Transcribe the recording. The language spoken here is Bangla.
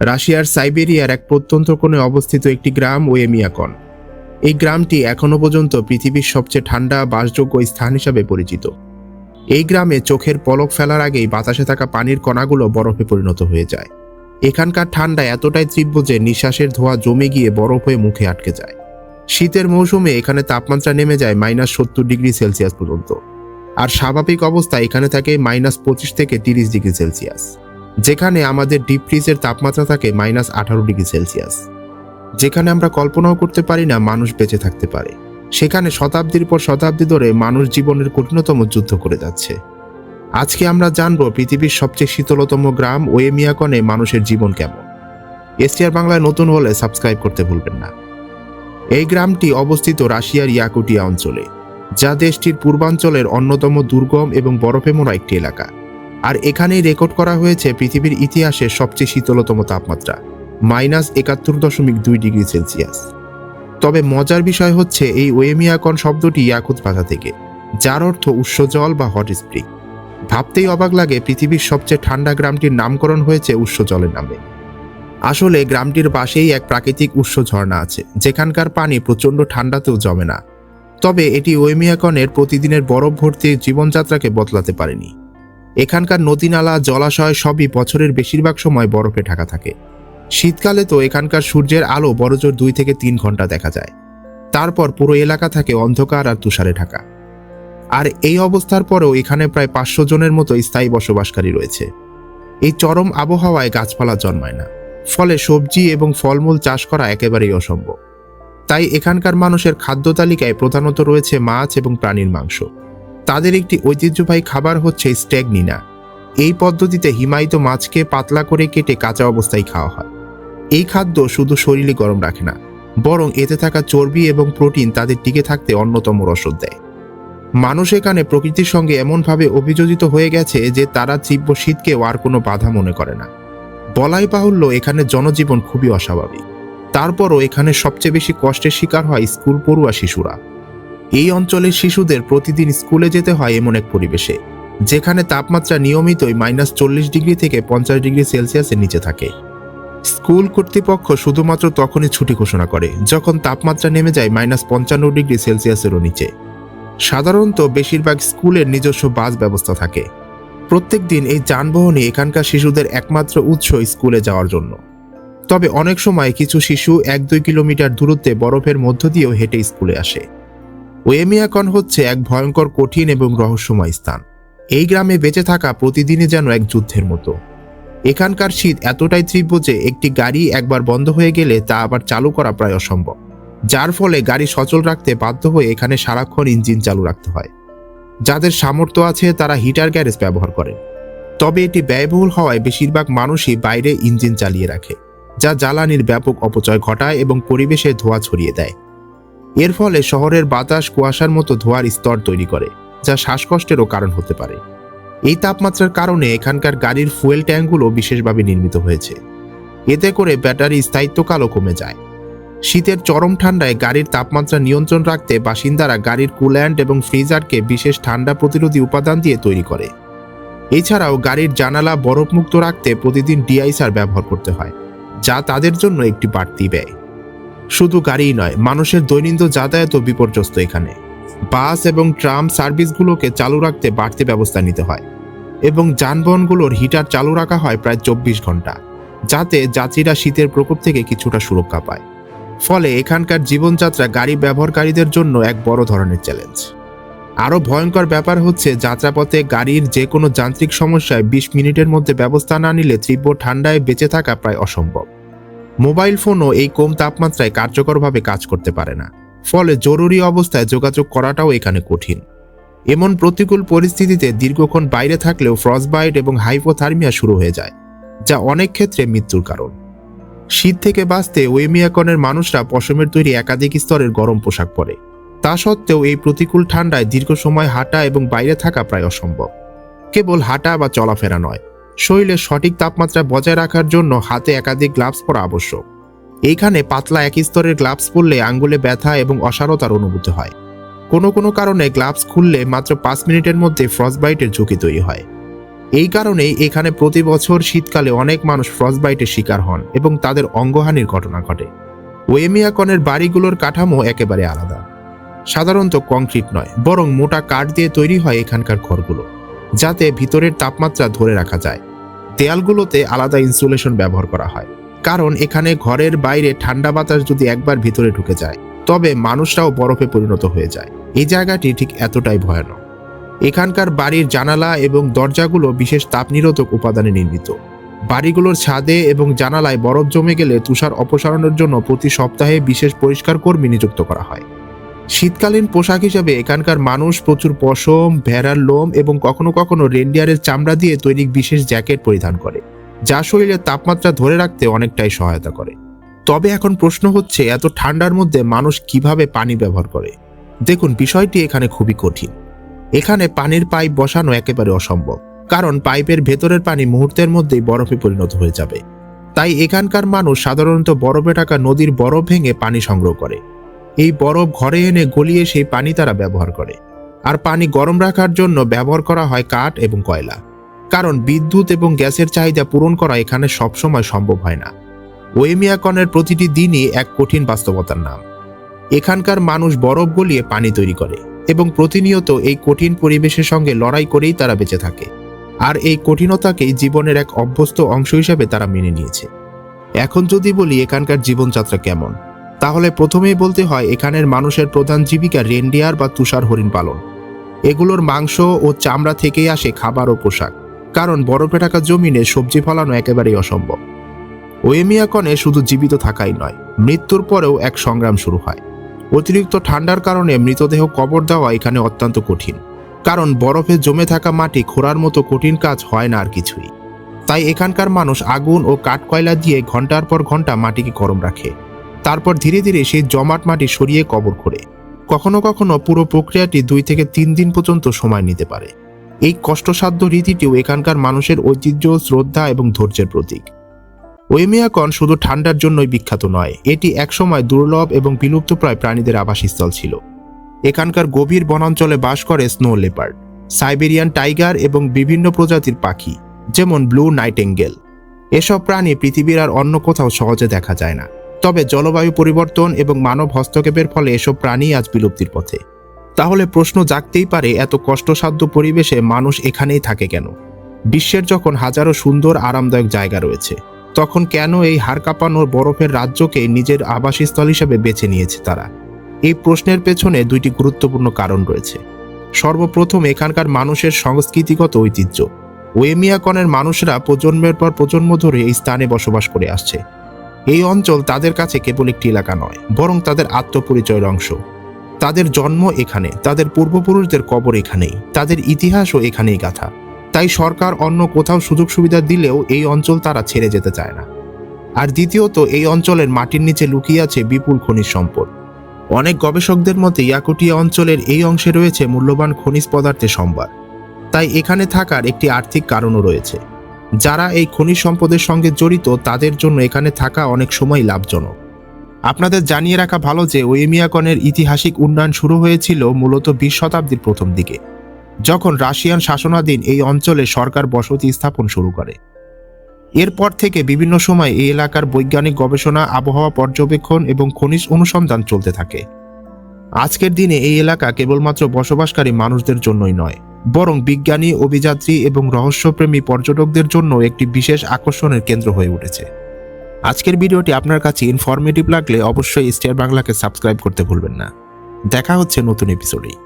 রাশিয়ার সাইবেরিয়ার এক প্রত্যন্ত কোণে অবস্থিত একটি গ্রাম ওয়েমিয়াকন। এই গ্রামটি এখনও পর্যন্ত পৃথিবীর সবচেয়ে ঠান্ডা, বাসযোগ্য স্থান হিসাবে পরিচিত। এই গ্রামে চোখের পলক ফেলার আগেই বাতাসে থাকা পানির কণাগুলো বরফে পরিণত হয়ে যায়। এখানকার ঠান্ডা এতটাই তীব্র যে নিঃশ্বাসের ধোঁয়া জমে গিয়ে বরফ হয়ে মুখে আটকে যায়। শীতের মৌসুমে এখানে তাপমাত্রা নেমে যায় মাইনাস সত্তর ডিগ্রি সেলসিয়াস পর্যন্ত। আর স্বাভাবিক অবস্থা এখানে থাকে মাইনাস পঁচিশ থেকে তিরিশ ডিগ্রি সেলসিয়াস। যেখানে আমাদের ডিপ ফ্রিজের তাপমাত্রা থাকে মাইনাস আঠারো ডিগ্রি সেলসিয়াস যেখানে আমরা কল্পনাও করতে পারি না মানুষ বেঁচে থাকতে পারে। সেখানে শতাব্দীর পর শতাব্দী ধরে মানুষ জীবনের কঠিনতম যুদ্ধ করে যাচ্ছে। আজকে আমরা জানব পৃথিবীর সবচেয়ে শীতলতম গ্রাম ওয়েমিয়াকনে মানুষের জীবন কেমন। এসটিআর বাংলায় নতুন হলে সাবস্ক্রাইব করতে ভুলবেন না। এই গ্রামটি অবস্থিত রাশিয়ার ইয়াকুটিয়া অঞ্চলে, যা দেশটির পূর্বাঞ্চলের অন্যতম দুর্গম এবং বরফে মোড়া একটি এলাকা। আর এখানেই রেকর্ড করা হয়েছে পৃথিবীর ইতিহাসে সবচেয়ে শীতলতম তাপমাত্রা, মাইনাস একাত্তর দশমিক দুই ডিগ্রি সেলসিয়াস। তবে মজার বিষয় হচ্ছে এই ওয়েমিয়াকন শব্দটি ইয়াকুত ভাষা থেকে, যার অর্থ উৎস জল বা হট স্প্রিং। ভাবতেই অবাক লাগে পৃথিবীর সবচেয়ে ঠান্ডা গ্রামটির নামকরণ হয়েছে উৎস জলের নামে। আসলে গ্রামটির পাশেই এক প্রাকৃতিক উৎস ঝর্ণা আছে, যেখানকার পানি প্রচণ্ড ঠান্ডাতেও জমে না। তবে এটি ওয়েমিয়াকনের প্রতিদিনের বরফ ভর্তি জীবনযাত্রাকে বদলাতে পারেনি। এখানকার নদী নালা জলাশয় সবই বছরের বেশিরভাগ সময় বরফে ঢাকা থাকে। শীতকালে তো এখানকার সূর্যের আলো বড়জোর দুই থেকে তিন ঘণ্টা দেখা যায়। তারপর পুরো এলাকা থাকে অন্ধকার আর তুষারে ঢাকা। আর এই অবস্থার পরেও এখানে প্রায় পাঁচশো জনের মতো স্থায়ী বসবাসকারী রয়েছে। এই চরম আবহাওয়ায় গাছপালা জন্মায় না। ফলে সবজি এবং ফলমূল চাষ করা একেবারেই অসম্ভব। তাই এখানকার মানুষের খাদ্য তালিকায় প্রধানত রয়েছে মাছ এবং প্রাণীর মাংস। তাদের একটি ঐতিহ্যবাহী খাবার হচ্ছে স্ট্যাগনিনা এই পদ্ধতিতে হিমায়িত মাছকে পাতলা করে কেটে কাঁচা অবস্থায় খাওয়া হয়। এই খাদ্য শুধু শরীরে গরম রাখে না, বরং এতে থাকা চর্বি এবং প্রোটিন তাদের টিকে থাকতে অন্যতম রসদ দেয়। মানুষ এখানে প্রকৃতির সঙ্গে এমনভাবে অভিযোজিত হয়ে গেছে যে তারা তীব্র শীতকেও আর কোনো বাধা মনে করে না। বলাই বাহুল্য এখানে জনজীবন খুবই অস্বাভাবিক। তারপরও এখানে সবচেয়ে বেশি কষ্টের শিকার হয় স্কুল পড়ুয়া শিশুরা। এই অঞ্চলের শিশুদের প্রতিদিন স্কুলে যেতে হয় এমন এক পরিবেশে, যেখানে তাপমাত্রা নিয়মিতই মাইনাস চল্লিশ ডিগ্রি থেকে পঞ্চাশ ডিগ্রি সেলসিয়াসের নিচে থাকে। স্কুল কর্তৃপক্ষ শুধুমাত্র তখনই ছুটি ঘোষণা করে, যখন তাপমাত্রা নেমে যায় মাইনাস পঞ্চান্ন ডিগ্রি সেলসিয়াসেরও নিচে। সাধারণত বেশিরভাগ স্কুলের নিজস্ব বাস ব্যবস্থা থাকে। প্রত্যেক দিন এই যানবাহনই এখানকার শিশুদের একমাত্র উৎস স্কুলে যাওয়ার জন্য। তবে অনেক সময় কিছু শিশু এক দুই কিলোমিটার দূরত্বে বরফের মধ্য দিয়েও হেঁটে স্কুলে আসে। ওয়েমিয়াকন হচ্ছে এক ভয়ঙ্কর, কঠিন এবং রহস্যময় স্থান। এই গ্রামে বেঁচে থাকা প্রতিদিনই যেন এক যুদ্ধের মতো। এখানকার শীত এতটাই তীব্র যে একটি গাড়ি একবার বন্ধ হয়ে গেলে তা আবার চালু করা প্রায় অসম্ভব। যার ফলে গাড়ি সচল রাখতে বাধ্য হয়ে এখানে সারাক্ষণ ইঞ্জিন চালু রাখতে হয়। যাদের সামর্থ্য আছে, তারা হিটার গ্যারেজ ব্যবহার করে তবে এটি ব্যয়বহুল হওয়ায় বেশিরভাগ মানুষই বাইরে ইঞ্জিন চালিয়ে রাখে, যা জ্বালানির ব্যাপক অপচয় ঘটায় এবং পরিবেশে ধোঁয়া ছড়িয়ে দেয়। এর ফলে শহরের বাতাস কুয়াশার মতো ধোঁয়ার স্তর তৈরি করে, যা শ্বাসকষ্টেরও কারণ হতে পারে। এই তাপমাত্রার কারণে এখানকার গাড়ির ফুয়েল ট্যাঙ্কগুলো বিশেষভাবে নির্মিত হয়েছে। এতে করে ব্যাটারি স্থায়িত্বকালও কমে যায়। শীতের চরম ঠান্ডায় গাড়ির তাপমাত্রা নিয়ন্ত্রণ রাখতে বাসিন্দারা গাড়ির কুল্যান্ড এবং ফ্রিজারকে বিশেষ ঠান্ডা প্রতিরোধী উপাদান দিয়ে তৈরি করে। এছাড়াও গাড়ির জানালা বরফমুক্ত রাখতে প্রতিদিন ডিআইসার ব্যবহার করতে হয়, যা তাদের জন্য একটি বাড়তি ব্যয়। শুধু গাড়িই নয়, মানুষের দৈনন্দিন যাতায়াতও বিপর্যস্ত এখানে। বাস এবং ট্রাম সার্ভিসগুলোকে চালু রাখতে বাড়তি ব্যবস্থা নিতে হয় এবং যানবাহনগুলোর হিটার চালু রাখা হয় প্রায় চব্বিশ ঘণ্টা, যাতে যাত্রীরা শীতের প্রকোপ থেকে কিছুটা সুরক্ষা পায়। ফলে এখানকার জীবনযাত্রা গাড়ি ব্যবহারকারীদের জন্য এক বড় ধরনের চ্যালেঞ্জ। আরও ভয়ঙ্কর ব্যাপার হচ্ছে, যাত্রাপথে গাড়ির যে কোনো যান্ত্রিক সমস্যায় বিশ মিনিটের মধ্যে ব্যবস্থা না নিলে তীব্র ঠান্ডায় বেঁচে থাকা প্রায় অসম্ভব। মোবাইল ফোনও এই কম তাপমাত্রায় কার্যকরভাবে কাজ করতে পারে না। ফলে জরুরি অবস্থায় যোগাযোগ করাটাও এখানে কঠিন। এমন প্রতিকূল পরিস্থিতিতে দীর্ঘক্ষণ বাইরে থাকলেও ফ্রস্টবাইট এবং হাইপোথার্মিয়া শুরু হয়ে যায়, যা অনেক ক্ষেত্রে মৃত্যুর কারণ। শীত থেকে বাঁচতে ওয়েমিয়াকনের মানুষরা পশমের তৈরি একাধিক স্তরের গরম পোশাক পরে। তা সত্ত্বেও এই প্রতিকূল ঠান্ডায় দীর্ঘ সময় হাঁটা এবং বাইরে থাকা প্রায় অসম্ভব। কেবল হাঁটা বা চলাফেরা নয় শরীরের সঠিক তাপমাত্রা বজায় রাখার জন্য হাতে একাধিক গ্লাভস পরা আবশ্যক। এইখানে পাতলা এক স্তরের গ্লাভস পরলে আঙ্গুলে ব্যথা এবং অসারতার অনুভূতি হয়। কোনো কোনো কারণে গ্লাভস খুললে মাত্র পাঁচ মিনিটের মধ্যে ফ্রস্টবাইটের ঝুঁকি তৈরি হয়। এই কারণেই এখানে প্রতি বছর শীতকালে অনেক মানুষ ফ্রস্টবাইটের শিকার হন এবং তাদের অঙ্গহানির ঘটনা ঘটে। ওয়েমিয়াকনের বাড়িগুলোর কাঠামো একেবারে আলাদা। সাধারণত কংক্রিট নয়, বরং মোটা কাঠ দিয়ে তৈরি হয় এখানকার ঘরগুলো, যাতে ভিতরের তাপমাত্রা ধরে রাখা যায়। দেয়ালগুলোতে আলাদা ইনসুলেশন ব্যবহার করা হয়। কারণ এখানে ঘরের বাইরে ঠান্ডা বাতাস যদি একবার ভিতরে ঢুকে যায়, তবে মানুষরাও বরফে পরিণত হয়ে যায়। এই জায়গাটি ঠিক এতটাই ভয়ানক। এখানকার বাড়ির জানালা এবং দরজাগুলো বিশেষ তাপ নিরোধক উপাদানে নির্মিত। বাড়িগুলোর ছাদে এবং জানালায় বরফ জমে গেলে তুষার অপসারণের জন্য প্রতি সপ্তাহে বিশেষ পরিষ্কার কর্মী নিযুক্ত করা হয়। শীতকালীন পোশাক হিসাবে এখানকার মানুষ প্রচুর পশম, ভেড়ার লোম এবং কখনো কখনো রেন্ডিয়ারের চামড়া দিয়ে তৈরি বিশেষ জ্যাকেট পরিধান করে, যা শরীরের তাপমাত্রা ধরে রাখতে অনেকটাই সহায়তা করে। তবে এখন প্রশ্ন হচ্ছে, এত ঠান্ডার মধ্যে মানুষ কীভাবে পানি ব্যবহার করে? দেখুন, বিষয়টি এখানে খুবই কঠিন। এখানে পানির পাইপ বসানো একেবারে অসম্ভব, কারণ পাইপের ভেতরের পানি মুহূর্তের মধ্যেই বরফে পরিণত হয়ে যাবে। তাই এখানকার মানুষ সাধারণত বরফে থাকা নদীর বরফ ভেঙে পানি সংগ্রহ করে। এই বরফ ঘরে এনে গলিয়ে সেই পানি তারা ব্যবহার করে। আর পানি গরম রাখার জন্য ব্যবহার করা হয় কাঠ এবং কয়লা। কারণ বিদ্যুৎ এবং গ্যাসের চাহিদা পূরণ করা এখানে সবসময় সম্ভব হয় না। ওয়েমিয়াকনের প্রতিটি দিনই এক কঠিন বাস্তবতার নাম। এখানকার মানুষ বরফ গলিয়ে পানি তৈরি করে এবং প্রতিনিয়ত এই কঠিন পরিবেশের সঙ্গে লড়াই করেই তারা বেঁচে থাকে। আর এই কঠিনতাকেই জীবনের এক অভ্যস্ত অংশ হিসাবে তারা মেনে নিয়েছে। এখন যদি বলি এখানকার জীবনযাত্রা কেমন তাহলে প্রথমেই বলতে হয়, এখানের মানুষের প্রধান জীবিকা রেন্ডিয়ার বা তুষার হরিণ পালন। এগুলোর মাংস ও চামড়া থেকেই আসে খাবার ও পোশাক। কারণ বরফে থাকা জমিনে সবজি ফলানো একেবারেই অসম্ভব। ওয়েমিয়াকনে শুধু জীবিত থাকাই নয়, মৃত্যুর পরেও এক সংগ্রাম শুরু হয়। অতিরিক্ত ঠান্ডার কারণে মৃতদেহ কবর দেওয়া এখানে অত্যন্ত কঠিন। কারণ বরফে জমে থাকা মাটি খোঁড়ার মতো কঠিন কাজ হয় না আর কিছুই। তাই এখানকার মানুষ আগুন ও কাঠ কয়লা দিয়ে ঘণ্টার পর ঘণ্টা মাটিকে গরম রাখে। তারপর ধীরে ধীরে সেই জমাট মাটি সরিয়ে কবর করে কখনো কখনো পুরো প্রক্রিয়াটি দুই থেকে তিন দিন পর্যন্ত সময় নিতে পারে। এই কষ্টসাধ্য রীতিটিও এখানকার মানুষের ঐতিহ্য, শ্রদ্ধা এবং ধৈর্যের প্রতীক। ওয়েমিয়াকন শুধু ঠান্ডার জন্যই বিখ্যাত নয়, এটি একসময় দুর্লভ এবং বিলুপ্তপ্রায় প্রাণীদের আবাসস্থল ছিল। এখানকার গভীর বনাঞ্চলে বাস করে স্নো লেপার্ড, সাইবেরিয়ান টাইগার এবং বিভিন্ন প্রজাতির পাখি, যেমন ব্লু নাইটেঙ্গেল। এসব প্রাণী পৃথিবীর আর অন্য কোথাও সহজে দেখা যায় না। তবে জলবায়ু পরিবর্তন এবং মানব হস্তক্ষেপের ফলে এসব প্রাণী আজ বিলুপ্তির পথে। তাহলে প্রশ্ন জাগতেই পারে, এত কষ্টসাধ্য পরিবেশে মানুষ এখানেই থাকে কেন? বিশ্বের যখন হাজারো সুন্দর, আরামদায়ক জায়গা রয়েছে, তখন কেন এই হাড় কাঁপানোর বরফের রাজ্যকে নিজের আবাসস্থল হিসেবে বেছে নিয়েছে তারা? এই প্রশ্নের পেছনে দুইটি গুরুত্বপূর্ণ কারণ রয়েছে। সর্বপ্রথম, এখানকার মানুষের সংস্কৃতিগত ঐতিহ্য। ওয়েমিয়াকনের মানুষরা প্রজন্মের পর প্রজন্ম ধরে এই স্থানে বসবাস করে আসছে। এই অঞ্চল তাদের কাছে কেবল একটি এলাকা নয়, বরং তাদের আত্মপরিচয়ের অংশ। তাদের জন্ম এখানে, তাদের পূর্বপুরুষদের কবর এখানেই, তাদের ইতিহাসও এখানেই গাথা। তাই সরকার অন্য কোথাও সুযোগ সুবিধা দিলেও এই অঞ্চল তারা ছেড়ে যেতে চায় না। আর দ্বিতীয়ত, এই অঞ্চলের মাটির নিচে লুকিয়ে আছে বিপুল খনিজ সম্পদ। অনেক গবেষকদের মতে, ইয়াকুটিয়া অঞ্চলের এই অংশে রয়েছে মূল্যবান খনিজ পদার্থের সম্ভার। তাই এখানে থাকার একটি আর্থিক কারণও রয়েছে। যারা এই খনিজ সম্পদের সঙ্গে জড়িত, তাদের জন্য এখানে থাকা অনেক সময় লাভজনক। আপনাদের জানিয়ে রাখা ভালো যে ওয়েমিয়াকনের ইতিহাসিক উন্নয়ন শুরু হয়েছিল মূলত বিশ শতাব্দীর প্রথম দিকে, যখন রাশিয়ান শাসনাধীন এই অঞ্চলে সরকার বসতি স্থাপন শুরু করে। এরপর থেকে বিভিন্ন সময় এই এলাকার বৈজ্ঞানিক গবেষণা, আবহাওয়া পর্যবেক্ষণ এবং খনিজ অনুসন্ধান চলতে থাকে। আজকের দিনে এই এলাকা কেবলমাত্র বসবাসকারী মানুষদের জন্যই নয়। বরং বিজ্ঞানী, অভিযাত্রী এবং রহস্যপ্রেমী পর্যটকদের জন্য একটি বিশেষ আকর্ষণের কেন্দ্র হয়ে উঠেছে। আজকের ভিডিওটি আপনার কাছে ইনফরমেটিভ লাগলে অবশ্যই স্টার বাংলাকে সাবস্ক্রাইব করতে ভুলবেন না। দেখা হচ্ছে নতুন এপিসোডেই